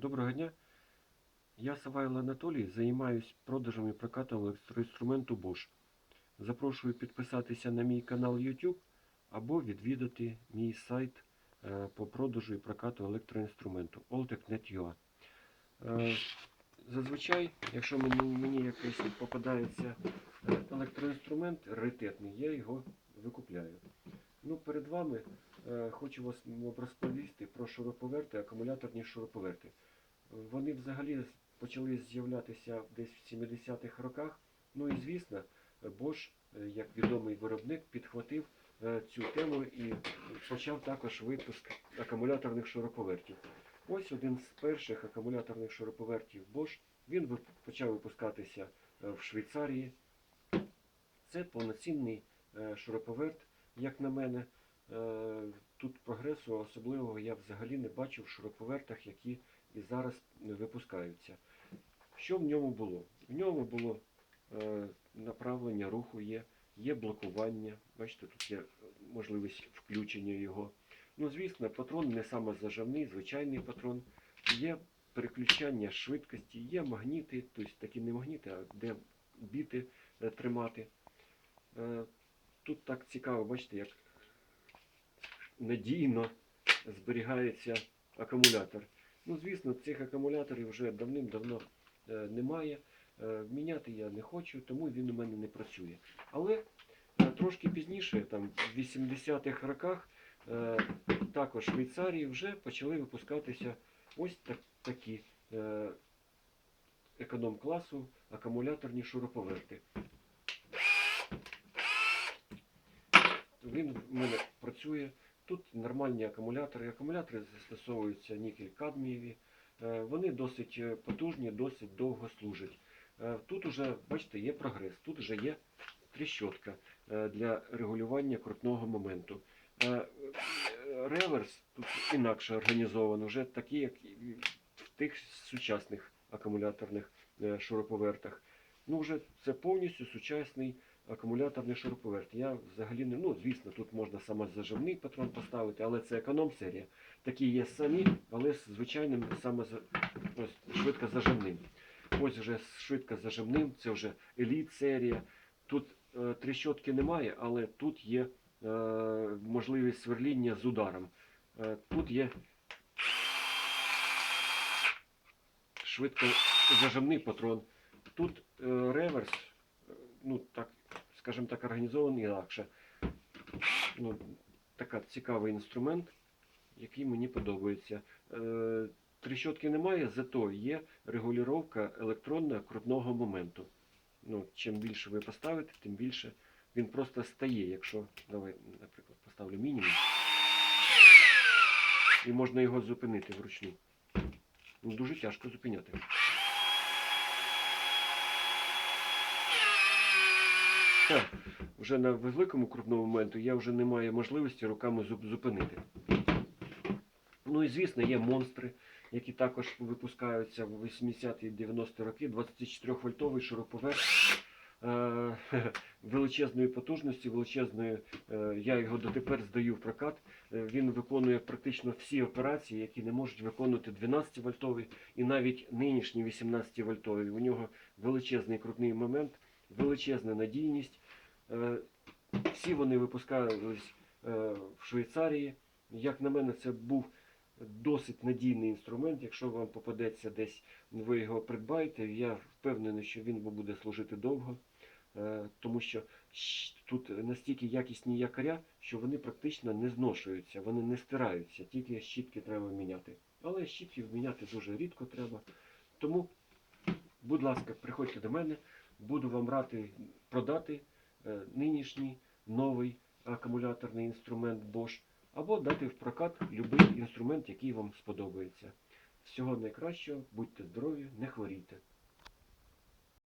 Доброго дня. Я Савайло Анатолій, займаюсь продажем і прокатом електроінструменту Bosch. Запрошую підписатися на мій канал YouTube або відвідати мій сайт е, по продажу і прокату електроінструменту oltec.net.ua. Е, Зазвичай, якщо мені, мені якийсь попадається е, електроінструмент раритетний, я його викупляю. Ну, перед вами хочу вас розповісти про шуруповерти, акумуляторні шуруповерти. Вони взагалі почали з'являтися десь в 70-х роках. Ну і звісно, Bosch, е, як відомий виробник, підхватив е, цю тему і почав також випуск акумуляторних шуруповертів. Ось один з перших акумуляторних шуруповертів Bosch. Він почав випускатися е, в Швейцарії. Це повноцінний е, шуруповерт, як на мене. Е, Тут прогресу особливого я взагалі не бачив в шуруповертах, які і зараз випускаються. Що в ньому було? В ньому було е, направлення руху, є, є блокування. Бачите, тут є можливість включення його. Ну, звісно, патрон не самозаживний, звичайний патрон. Є переключання швидкості, є магніти, тобто такі не магніти, а де біти е, тримати. Тут так цікаво, бачите, як надійно зберігається акумулятор. Ну, звісно, цих акумуляторів вже давним-давно е, немає. Е, міняти я не хочу, тому він у мене не працює. Але е, трошки пізніше, там в 80-х роках, також в Швейцарії вже почали випускатися ось так, такі економ-класу акумуляторні шуруповерти. Він в мене працює. Тут нормальні акумулятори. Акумулятори застосовуються нікель-кадмієві. Е, Вони досить е, потужні, досить довго служать. Е, Тут уже, бачите, є прогрес. Тут вже є тріщотка для регулювання крутного моменту. Реверс тут інакше організовано, вже такий, як в тих сучасних акумуляторних шуруповертах. Ну, вже це повністю сучасний акумуляторний шуруповерт. Я взагалі не, ну, звісно, тут можна самозаживний патрон поставити, але це економ-серія. Такі є самі, але з звичайним самоза... ось, вже з швидкозаживним, це вже еліт-серія. Тут е, тріщотки немає, але тут є е, можливість сверління з ударом. Е, тут є швидкозаживний патрон. Тут е, реверс, е, ну так, скажімо так, організований інакше. Ну, така цікавий інструмент, який мені подобається. Е, тріщотки немає, зато є регулювання електронна крутного моменту. Ну, чим більше ви поставите, тим більше він просто стає. Якщо, давай, наприклад, поставлю мінімум. І можна його зупинити вручну. Ну, дуже тяжко зупиняти. Вже на великому крупному моменту я вже не маю можливості руками зуп- зупинити. Ну і звісно, є монстри, які також випускаються в 80-ті 90-ті роки. 24-вольтовий шуруповерт е, величезної потужності, величезної. е, Я його дотепер здаю в прокат. Е, Він виконує практично всі операції, які не можуть виконувати 12-вольтовий і навіть нинішній 18-вольтовий. У нього величезний крутний момент, величезна надійність. Е, Всі вони випускались е, в Швейцарії. Як на мене, це був досить надійний інструмент. Якщо вам попадеться десь, ви його придбаєте, я впевнений, що він буде служити довго, е, тому що тут настільки якісні якоря, що вони практично не зношуються, вони не стираються, тільки щітки треба міняти. Але щітки міняти дуже рідко треба. Тому, будь ласка, приходьте до мене, буду вам рати продати е, нинішній новий акумуляторний інструмент Bosch або дати в прокат будь-який інструмент, який вам сподобається. Всього найкращого, будьте здорові, не хворійте.